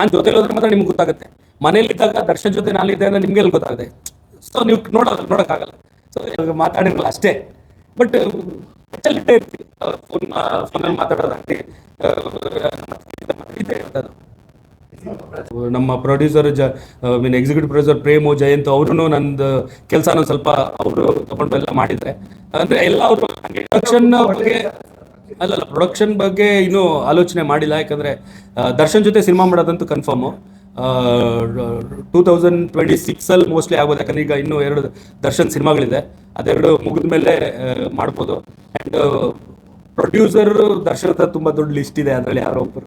ನಾನು ಜೊತೆಲಿ ಹೋದ್ರೆ ಮಾತ್ರ ನಿಮ್ಗೆ ಗೊತ್ತಾಗುತ್ತೆ. ಮನೇಲಿದ್ದಾಗ ದರ್ಶನ್ ಜೊತೆ ನಾನಿದ್ದೆ ಅಂದ್ರೆ ನಿಮ್ಗೆ ಎಲ್ಲಿ ಗೊತ್ತಾಗುತ್ತೆ. ಸೊ ನೀವು ನೋಡೋದು, ನೋಡೋಕ್ಕಾಗಲ್ಲ. ಸೊ ಮಾತಾಡಿರಲ್ಲ ಅಷ್ಟೇ. ಬಟ್ ಇದ್ದೇ ಇರ್ತೀವಿ. ಫೋನ್ ಫೋನಲ್ಲಿ ನಮ್ಮ ಪ್ರೊಡ್ಯೂಸರ್ ಜ mean executive producer Prem Jayanth ಅವರು ನಂದು ಕೆಲಸನ ಸ್ವಲ್ಪ ಅವರು ತಗೊಂಡು ಎಲ್ಲ ಮಾಡಿದ್ರೆ. ಅಂದ್ರೆ ಎಲ್ಲ ಅವರು ಅಲ್ಲಲ್ಲ ಪ್ರೊಡಕ್ಷನ್ ಬಗ್ಗೆ ಇನ್ನೂ ಆಲೋಚನೆ ಮಾಡಿಲ್ಲ. ಯಾಕಂದ್ರೆ ದರ್ಶನ್ ಜೊತೆ ಸಿನಿಮಾ ಮಾಡೋದಂತೂ ಕನ್ಫರ್ಮು ಟೂ ತೌಸಂಡ್ ಟ್ವೆಂಟಿ ಸಿಕ್ಸಲ್ಲಿ ಮೋಸ್ಟ್ಲಿ ಆಗ್ಬೋದು ಯಾಕಂದ್ರೆ ಈಗ ಇನ್ನೂ ಎರಡು ದರ್ಶನ್ ಸಿನಿಮಾಗಳಿದೆ ಅದೆರಡು ಮುಗಿದ ಮೇಲೆ ಮಾಡ್ಬೋದು. ಆ್ಯಂಡ್ ಪ್ರೊಡ್ಯೂಸರ್ ದರ್ಶನ್ ಹತ್ರ ತುಂಬ ದೊಡ್ಡ ಲಿಸ್ಟ್ ಇದೆ. ಅದರಲ್ಲಿ ಯಾರೋ ಒಬ್ಬರು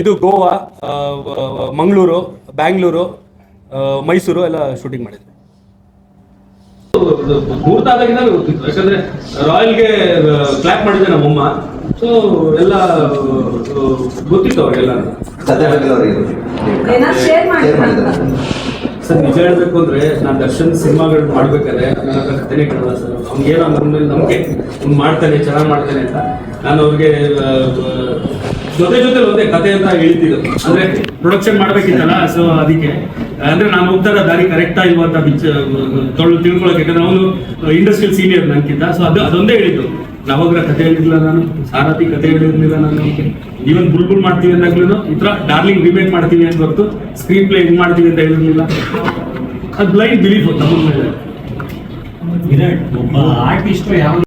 ಇದು ಗೋವಾ ಮಂಗಳೂರು, ಬ್ಯಾಂಗ್ಳೂರು ಮೈಸೂರು ಎಲ್ಲ ಶೂಟಿಂಗ್ ಮಾಡಿದ್ವಿ ಮುಹೂರ್ತ ಆದಾಗಿಂದ ಗೊತ್ತಿತ್ತು. ಯಾಕಂದ್ರೆ ರಾಯಲ್ಗೆ ಕ್ಲಾಪ್ ಮಾಡಿದ್ದೆ ನಮ್ಮಮ್ಮ ಸೊ ಎಲ್ಲ ಗೊತ್ತಿತ್ತು ಅವ್ರಿಗೆಲ್ಲ. ಸರ್, ನಿಜ ಹೇಳ್ಬೇಕು ಅಂದ್ರೆ ನಾನು ದರ್ಶನ್ ಸಿನಿಮಾಗಳು ಮಾಡ್ಬೇಕಾದ್ರೆ ನನ್ನ ಕಥೆನೇ ಕೇಳಲ್ಲ ಸರ್. ಅವ್ನಿಗೇನೋ ನಮ್ಗೆ ಮೇಲೆ ನಂಬಿಕೆ ಅವ್ನು ಮಾಡ್ತಾನೆ, ಚೆನ್ನಾಗಿ ಮಾಡ್ತಾನೆ ಅಂತ. ನಾನು ಅವ್ರಿಗೆ ಜೊತೆ ಜೊತೆ ಒಂದೇ ಕತೆ ಅಂತ ಹೇಳ್ತಿದ್ದು. ಅಂದ್ರೆ ಪ್ರೊಡಕ್ಷನ್ ಮಾಡ್ಬೇಕಿತ್ತಲ್ಲ ಸೊ ಅದಕ್ಕೆ. ಅಂದ್ರೆ ನಾನು ಹೋಗ್ತಾರ ದಾರಿ ಕರೆಕ್ಟಾ ಇಲ್ವಾ ಅಂತ ಬಿಚ್ಚ ತೊಳು, ತಿಳ್ಕೊಳಕ್ಕೆ. ಯಾಕಂದ್ರೆ ಅವನು ಇಂಡಸ್ಟ್ರಿಯಲ್ ಸೀನಿಯರ್ ನನ್ಕಿಂತ ಸೊ ಅದು, ಅದೊಂದೇ ಹೇಳಿದ್ದು. ನವಗ್ರ ಕತೆ ಹೇಳಿರ್ಲಿಲ್ಲ ನಾನು, ಸಾರಥಿ ಕತೆ ಹೇಳಿರ್ಲಿಲ್ಲ ನಾನು. ಈವನ್ ಬುಲ್ಬುಲ್ ಮಾಡ್ತೀವಿ ಅಂದಾಗ್ಲೂ ಈ ತರ ಡಾರ್ಲಿಂಗ್ ರಿಮೇಕ್ ಮಾಡ್ತೀವಿ ಅಂತ ಹೊರತು ಸ್ಕ್ರೀನ್ ಪ್ಲೇ ಹೆಂಗ್ ಮಾಡ್ತೀವಿ ಅಂತ ಹೇಳಿರ್ಲಿಲ್ಲ. ಅದ್ ಬ್ಲೈಂಡ್ ಬಿಲೀಫ್ ನಮ್ಮ ಮೇಲೆ. ಒಬ್ಬ ಆರ್ಟಿಸ್ಟ್ ಯಾವ